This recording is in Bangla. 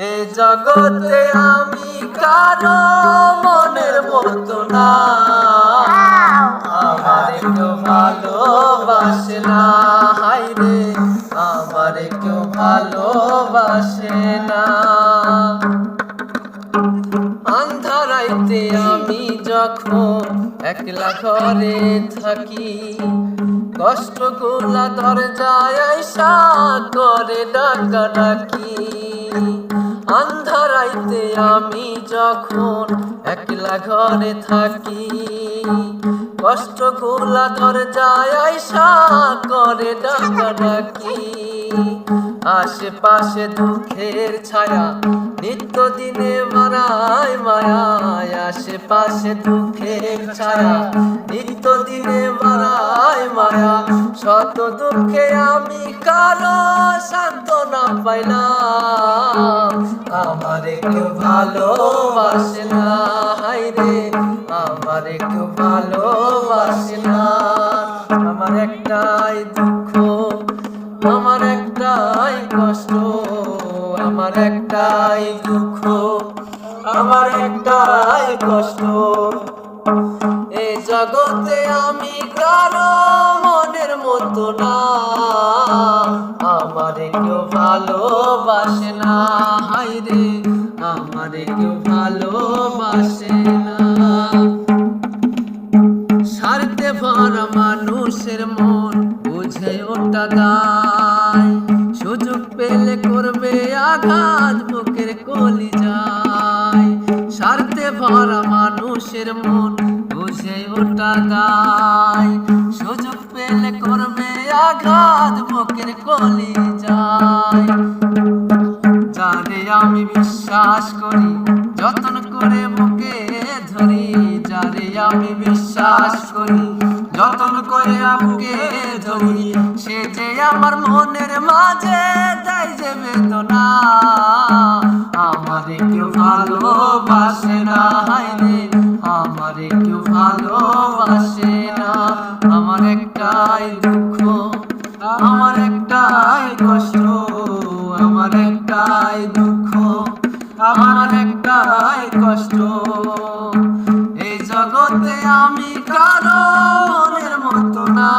এ জগতে আমি কারও মনের মতো না। আমার কেউ ভালোবাসে না হাই রে। আমার কেউ ভালোবাসে না। আন্ধারাইতে আমি যখন একলা ঘরে থাকি কষ্টগুলা দরজায় আইসা করে ডাকা ডাকি আন্ধারাইতে আমি যখন একলা ঘরে থাকি, কষ্টগুলা দরজায় আইসা করে ডাকা ডাকি। আশেপাশে দুঃখের ছায়া নিত্য দিনে মারায় মায়ায় আশেপাশে দুঃখের ছায়া নিত্য দিনে মারায়। মায়া শত দুঃখে আমি কারও সান্ত্বনা পাইলাম। আমারে কেউ ভালোবাসে না হাই রে। আমারে কেউ ভালোবাসে না আমার একটাই দুঃখ, আমার একটাই কষ্ট, আমার একটাই দুঃখ, আমার একটাই কষ্ট। এ জগতে আমি কারও মনের মতো না। আমারে কেউ ভালোবাসে না হাই রে। আমারে কেউ ভালোবাসে না। স্বার্থে ভরা মানুষের মন, বুঝে ওটা দায় সুযোগ পেলে করবে আঘাত, বুকের কলি যায় স্বার্থে ভরা মানুষের মন, বুঝে ওটা দায় সুযোগ পেলে করবে আঘাত, বুকের কলি যায়। যারে আমি বিশ্বাস করি, যতন করে বুকে ধরি, যারে আমি বিশ্বাস করি, যতন করে বুকে ধরি, সে যে আমার মনের মাঝে দেয় যে বেদনা। আমারে কেউ ভালোবাসে না আমারে কেউ ভালোবাসে আমার একটাই দুঃখ, আমার একটাই কষ্ট, আমার একটাই দুঃখ, আমার একটাই কষ্ট। এই জগতে আমি কারণের মতো না।